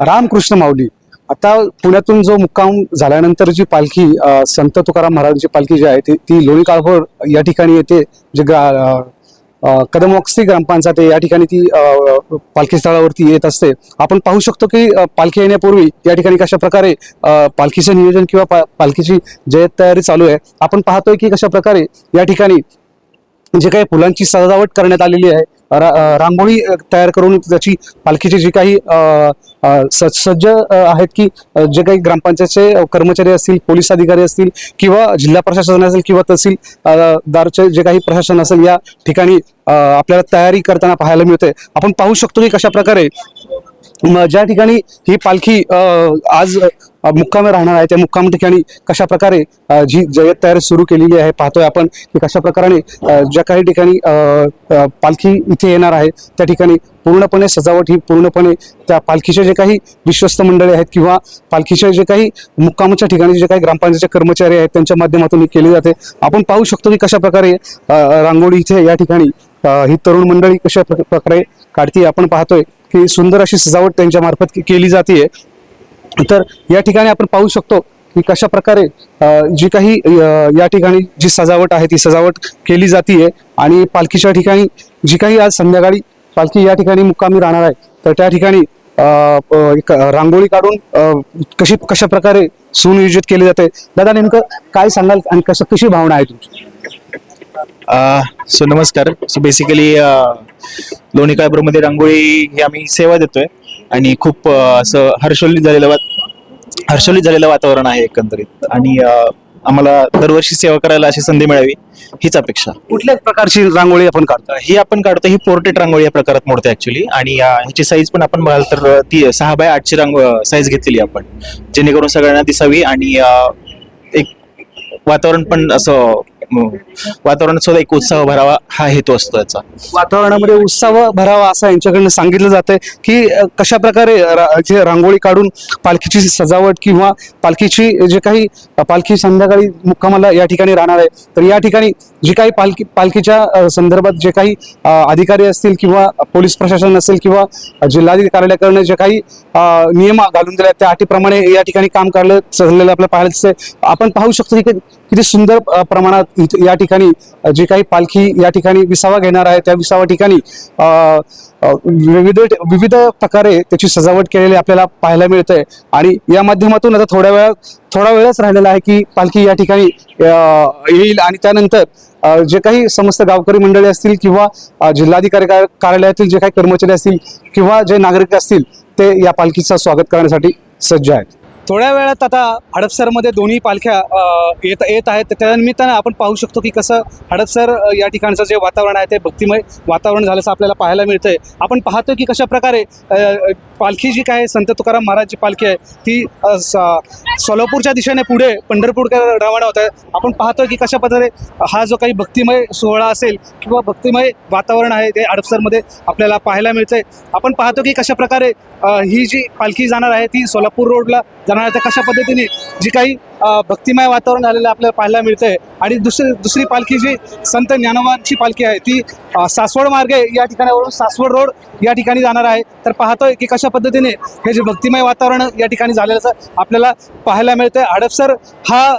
रामकृष्ण माऊली. आता पुण्यातून जो मुक्काम झाल्यानंतर जी पालखी संत तुकाराम महाराजांची पालखी जी आहे ती ती लोणी काळभोर या ठिकाणी येते जे ग्रा कदमॉक्सी ग्रामपंचायत या ठिकाणी ती पालखी स्थळावरती येत असते. आपण पाहू शकतो की पालखी येण्यापूर्वी या ठिकाणी कशा प्रकारे पालखीचं नियोजन किंवा पा- पालखीची जयत तयारी चालू आहे. आपण पाहतोय की कशा प्रकारे या ठिकाणी जे काही फुलांची सजावट करण्यात आलेली आहे रा- रांगोळी तयार करून त्याची पालखीची जी काही सज्ज आहेत की जे काही ग्रामपंचायतचे कर्मचारी असतील पोलीस अधिकारी असतील किंवा जिल्हा प्रशासन असेल किंवा तहसील दारचे जे काही प्रशासन असेल या ठिकाणी आपल्याला तयारी करताना पाहायला मिळते. आपण पाहू शकतो की कशा प्रकारे ज्या ठिकाणी ही पालखी आज मुक्काम राहणार आहे त्या मुक्काम ठिकाणी कशा प्रकारे जी जयत तयारी सुरू केलेली आहे पाहतोय आपण की कशा प्रकारे ज्या काही ठिकाणी पालखी इथे येणार आहे त्या ठिकाणी पूर्णपणे सजावट ही पूर्णपणे त्या पालखीचे जे काही विश्वस्त मंडळी आहेत किंवा पालखीचे जे काही मुक्कामाच्या ठिकाणी जे काही ग्रामपंचायतचे कर्मचारी आहेत त्यांच्या माध्यमातून ही केली जाते. आपण पाहू शकतो की कशा प्रकारे रांगोळी इथे या ठिकाणी ही तरुण मंडळी कशा प्रकारे काढती आपण पाहतोय. ही सुंदर अशी सजावट त्यांच्या मार्फत केली जाते तर या ठिकाणी आपण पाहू शकतो की कशा प्रकारे जी काही या ठिकाणी जी सजावट आहे ती सजावट केली जाते आणि पालखीच्या ठिकाणी जी काही आज संध्याकाळी पालखी या ठिकाणी मुक्कामी राहणार आहे तर त्या ठिकाणी एक रांगोळी काढून कशी कशा प्रकारे सुनियोजित केली जाते? दादा नेमकं काय सांगाल आणि कसं कशी भावना आहे तुमची? सो नमस्कार. सो बेसिकली लोणी काळभोरमध्ये रांगोळी ही आम्ही सेवा देतोय. आणि खूप असं हर्षोल्लित झालेलं वात हर्षोल्लित झालेलं वातावरण आहे एकंदरीत. आणि आम्हाला दरवर्षी सेवा करायला अशी संधी मिळावी हीच अपेक्षा. कुठल्या प्रकारची रांगोळी आपण काढतो ही आपण काढतो ही पोर्ट्रेट रांगोळी या प्रकारात मोडते ऍक्च्युली आणि ह्याची साईज पण आपण बघाल तर ती सहा बाय आठची रांग साईज घेतलेली आपण. जेणेकरून सगळ्यांना दिसावी आणि एक वातावरण पण असं हो. वातावरणात सुद्धा एक उत्साह भरावा हा हेतू असतो याचा. वातावरणामध्ये उत्साह भरावा असं यांच्याकडनं सांगितलं जातंय की अ, कशा प्रकारे रा- जे रांगोळी काढून पालखीची सजावट किंवा पालखीची जे काही अ, पालखी संध्याकाळी मुक्कामाला या ठिकाणी राहणार आहे तर या ठिकाणी जी काही पालखी पालखीच्या संदर्भात जे काही अधिकारी असतील किंवा पोलीस प्रशासन असेल किंवा जिल्हाधिकारी कार्यालयाकडनं जे काही नियम घालून दिले आहेत, त्या अटीप्रमाणे या ठिकाणी काम करलं चाललेलं आपल्याला पाहायला दिसतंय. आपण पाहू शकतो की किती सुंदर प्रमाणात या ठिकाणी जी काही पालखी या ठिकाणी विसावा घेणार आहे त्या विसावा ठिकाणी विविध विविध प्रकारे त्याची सजावट केलेली आपल्याला पाहायला मिळते आणि या माध्यमातून आता थोड्या वेळा थोडा वेळच राहिलेला आहे की पालखी या ठिकाणी येईल. आणि त्यानंतर जे काही समस्त गावकरी मंडळी असतील किंवा जिल्हाधिकारी कार्यालयातील जे काही कर्मचारी असतील किंवा जे नागरिक असतील ते या पालखीचं स्वागत करण्यासाठी सज्ज आहेत. थोड्या वेळात आता हडपसरमध्ये दोन्ही पालख्या येत येत आहेत. तर त्या निमित्तानं आपण पाहू शकतो की कसं हडपसर या ठिकाणचं जे वातावरण आहे ते भक्तिमय वातावरण झाल्याचं आपल्याला पाहायला मिळतंय. आपण पाहतो की कशा प्रकारे पालखी जी काय संत तुकाराम महाराजची पालखी आहे ती स- सोलापूरच्या दिशेने पुढे पंढरपूरकडे रवाना होत आहे. आपण पाहतो की कशा प्रकारे हा जो काही भक्तिमय सोहळा असेल किंवा भक्तिमय वातावरण आहे ते हडपसरमध्ये आपल्याला पाहायला मिळतंय. आपण पाहतो की कशा प्रकारे ही जी पालखी जाणार आहे ती सोलापूर रोडला जाणार आता कशा पद्धतीने जी काही भक्तिमय वातावरण झालेलं आपल्याला पाहायला मिळतंय. आणि दुसरी दुसरी पालखी जी संत ज्ञानोबांची पालखी आहे ती सासवड मार्गे या ठिकाणावरून सासवड रोड या ठिकाणी जाणार आहे. तर पाहतोय की कशा पद्धतीने हे जे भक्तिमय वातावरण या ठिकाणी झालेलं आपल्याला पाहायला मिळतंय. हडपसर हा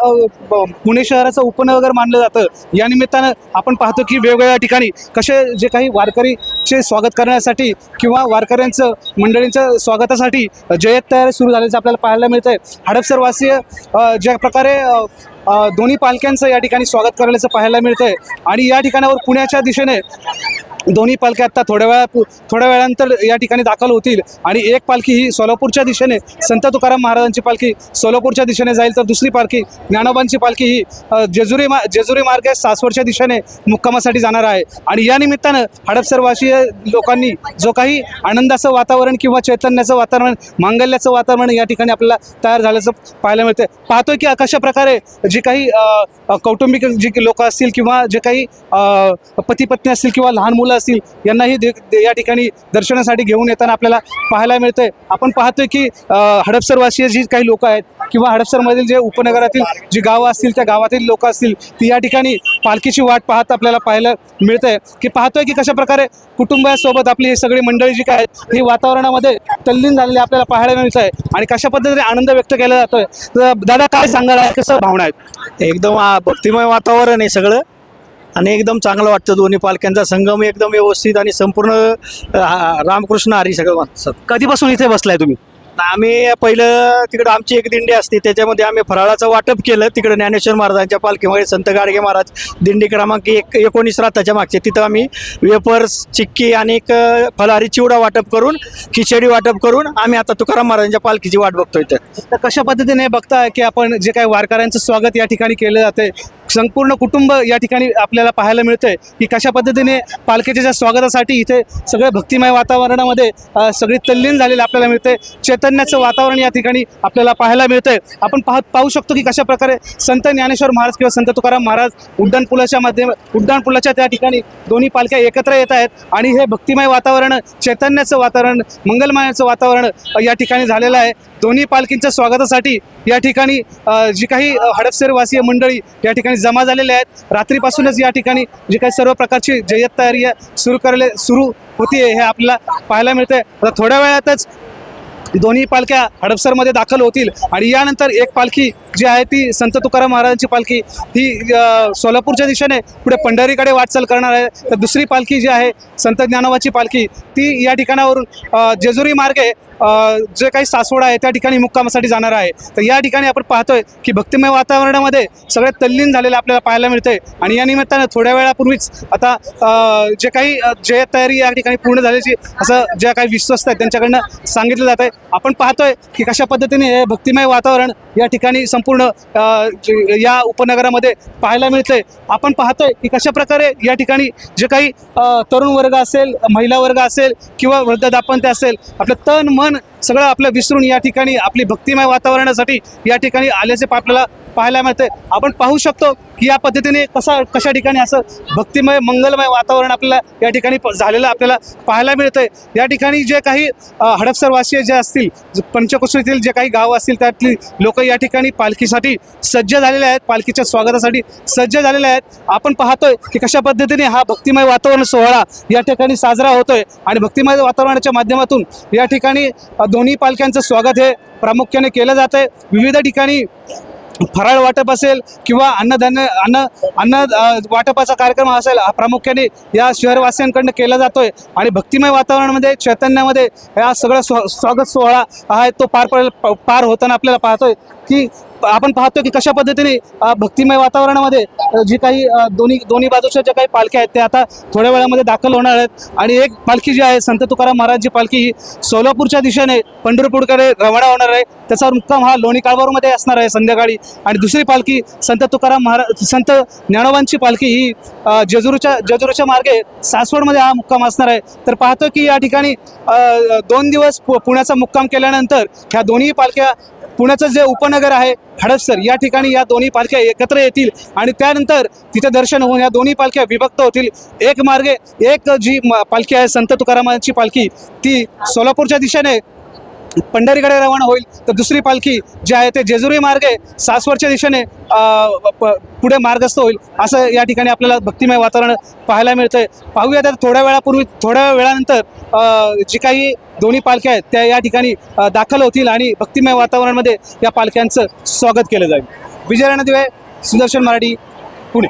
पुणे शहराचं उपनगर मानलं जातं. या निमित्तानं आपण पाहतो की वेगवेगळ्या ठिकाणी कसे जे काही वारकरीचे स्वागत करण्यासाठी किंवा वारकऱ्यांचं मंडळींचं स्वागतासाठी जयत तयारी सुरू झाल्याचं आपल्याला पाहायला मिळतंय. आहे वासीय ज्या प्रकारे दोन्ही पालख्यांचं या ठिकाणी स्वागत करण्याचं पाहायला मिळतंय आणि या ठिकाणावर पुण्याच्या दिशेने दोन्ही पालख्या आता थोड्या वेळा थोड्या वेळानंतर या ठिकाणी दाखल होतील. आणि एक पालखी ही सोलापूरच्या दिशेने संत तुकाराम महाराजांची पालखी सोलापूरच्या दिशेने जाईल तर दुसरी पालखी ज्ञानोबांची पालखी ही जेजुरी मा जेजुरी मार्गे सासवडच्या दिशेने मुक्कामासाठी जाणार आहे. आणि या निमित्तानं हडपसरवासीय लोकांनी जो काही आनंदाचं वातावरण किंवा चैतन्याचं वातावरण मांगल्याचं वातावरण या ठिकाणी आपल्याला तयार झाल्याचं पाहायला मिळते. पाहतोय की कशा प्रकारे जी काही कौटुंबिक जी लोक असतील किंवा जे काही पती पत्नी असतील किंवा लहान मुलं मुलं असतील यांनाही या ठिकाणी दर्शनासाठी घेऊन येताना आपल्याला पाहायला मिळतंय. आपण पाहतोय की हडपसरवासीय जी काही लोक आहेत किंवा हडपसरमधील जे उपनगरातील जी गावं असतील त्या गावातील लोक असतील ती या ठिकाणी पालखीची वाट पाहत आपल्याला पाहायला मिळतंय. की पाहतोय की कशा प्रकारे कुटुंबासोबत आपली ही सगळी मंडळी जी काय आहेत ही वातावरणामध्ये तल्लीन झालेली आपल्याला पाहायला मिळत आहे आणि कशा पद्धतीने आनंद व्यक्त केला जातोय. तर दादा काय सांगायला आहे? कसं भावना आहेत? एकदम भक्तिमय वातावरण आहे सगळं. आणि एकदम चांगलं वाटतं दोन्ही पालख्यांचा संगम एकदम व्यवस्थित आणि संपूर्ण रामकृष्ण हरी सगळं म्हणतात कधीपासून इथे बसलाय तुम्ही? आम्ही पहिलं तिकडं आमची एक दिंडी असते त्याच्यामध्ये आम्ही फराळाचं वाटप केलं तिकडं ज्ञानेश्वर महाराजांच्या पालखीमध्ये संत गाडगे महाराज दिंडी क्रमांक एक एकोणीस राताच्या मागचे. तिथं आम्ही वेपर्स चिक्की आणि एक अ, फलाहारी चिवडा वाटप करून खिचडी वाटप करून आम्ही आता तुकाराम महाराजांच्या पालखीची वाट बघतोय तर कशा पद्धतीने बघताय की आपण जे काही वारकऱ्यांचं स्वागत या ठिकाणी केलं जाते संपूर्ण कुटुंब या ठिकाणी आपल्याला पाहायला मिळतंय की कशा पद्धतीने पालखीच्या ज्या स्वागतासाठी इथे सगळं भक्तिमय वातावरणामध्ये सगळी तल्लीन झालेली आपल्याला मिळते चैतन्याचं वातावरण या ठिकाणी आपल्याला पाहायला मिळतंय. आपण पाहत पाहू शकतो की कशा प्रकारे संत ज्ञानेश्वर महाराज किंवा संत तुकाराम महाराज उड्डाणपुलाच्या माध्यम उड्डाणपुलाच्या त्या ठिकाणी दोन्ही पालख्या एकत्र येत आहेत आणि हे भक्तिमय वातावरण चैतन्याचं वातावरण मंगलमयाचं वातावरण या ठिकाणी झालेलं आहे. दोन्ही पालखींच्या स्वागतासाठी या ठिकाणी जी काही हडपसेरवासीय हडपसरवासीय मंडळी या ठिकाणी जमा झालेले आहेत. रात्रीपासूनच या ठिकाणी जी काही सर्व प्रकारची जय्यत तयारी आहे सुरू करले सुरू होतीये हे आपल्याला पाहायला मिळतंय. आता थोड्या वेळातच दोन्ही पालख्या हडपसरमध्ये दाखल होतील. आणि यानंतर एक पालखी जी आहे ती संत तुकाराम महाराजांची पालखी ही सोलापूरच्या दिशेने पुढे पंढरीकडे वाटचाल करणार आहे. तर दुसरी पालखी जी आहे संत ज्ञानोबाची पालखी ती या ठिकाणावरून जेजुरी मार्गे जे काही सासवडा आहे त्या ठिकाणी मुक्कामासाठी जाणार आहे. तर या ठिकाणी आपण पाहतोय की भक्तिमय वातावरणामध्ये सगळे तल्लीन झालेलं आपल्याला पाहायला मिळते. आणि या निमित्तानं थोड्या वेळापूर्वीच आता जे काही जय जे तयारी या ठिकाणी पूर्ण झाल्याची असं ज्या काही विश्वस्त आहेत त्यांच्याकडनं सांगितलं जात आहे आपण पाहतोय की कशा पद्धतीने हे भक्तिमय वातावरण या ठिकाणी संपूर्ण या उपनगरामध्ये पाहायला मिळतंय. आपण पाहतोय की कशा प्रकारे या ठिकाणी जे काही तरुण वर्ग असेल महिला वर्ग असेल किंवा वृद्धदापंत्य असेल आपलं तन मन सगळं आपलं विसरून या ठिकाणी आपली भक्तिमय वातावरणासाठी या ठिकाणी आल्याचे आपल्याला पाहायला मिळते आपण पाहू शकतो की या पद्धतीने कसा कशा ठिकाणी असं भक्तिमय मंगलमय वातावरण आपल्याला या ठिकाणी प- झालेलं आपल्याला पाहायला मिळतंय. या ठिकाणी जे काही हडपसरवासी हडपसरवासीय जे असतील ज- पंचकोशीतील जे काही गाव असतील त्यातली लोक या ठिकाणी पालखीसाठी सज्ज झालेले आहेत पालखीच्या स्वागतासाठी सज्ज झालेले आहेत. आपण पाहतोय की कशा पद्धतीने हा भक्तिमय वातावरण सोहळा या ठिकाणी साजरा होतोय आणि भक्तिमय वातावरणाच्या माध्यमातून या ठिकाणी दोन्ही पालख्यांचं स्वागत हे प्रामुख्याने केलं जात आहे विविध ठिकाणी फराळ वाटप असेल किंवा अन्नधान्य अन्न अन्न वाटपाचा कार्यक्रम असेल हा प्रामुख्याने या शहरवासियांकडनं केला जातोय. आणि भक्तिमय वातावरणामध्ये म्हणजे चैतन्यामध्ये हा सगळा स्व स्वागत सोहळा आहे तो पार पडेल प- पार होताना आपल्याला पाहतोय की आपण पाहतो की कशा पद्धतीने भक्तिमय वातावरणामध्ये जी काही दोन्ही दोन्ही बाजूच्या ज्या काही पालख्या आहेत त्या आता थोड्या वेळामध्ये दाखल होणार आहेत. आणि एक पालखी जी आहे संत तुकाराम महाराजची पालखी ही सोलापूरच्या दिशेने पंढरपूरकडे रवाना होणार आहे. त्याचा मुक्काम हा लोणी काळबारमध्ये असणार आहे संध्याकाळी. आणि दुसरी पालखी संत तुकाराम महाराज संत ज्ञानोबांची पालखी ही जेजुरूच्या जेजुरूच्या मार्गे सासवडमध्ये हा मुक्काम असणार आहे. तर पाहतो की या ठिकाणी दोन दिवस पु- पुण्याचा मुक्काम केल्यानंतर ह्या दोन्ही पालख्या पुण्याचं जे उपनगर आहे हडपसर या ठिकाणी या दोन्ही पालख्या एकत्र येतील आणि त्यानंतर तिथे दर्शन होऊन या दोन्ही पालख्या विभक्त होतील. एक मार्गे एक जी पालखी आहे संत तुकारामांची पालखी ती सोलापूरच्या दिशेने पंढरीकडे रवाना होईल तर दुसरी पालखी जी आहे ते जेजुरी मार्गे सासवडच्या दिशेने प- पुढे मार्गस्थ होईल असं या ठिकाणी आपल्याला भक्तिमय वातावरण पाहायला मिळतंय. पाहूया तर थोड्या वेळापूर्वी थोड्या वेळानंतर जी काही दोन्ही पालख्या आहेत त्या या ठिकाणी दाखल होतील आणि भक्तिमय वातावरणामध्ये या पालख्यांचं स्वागत केलं जाईल. विजयराणा रणदिवे सुदर्शन मराठी पुणे.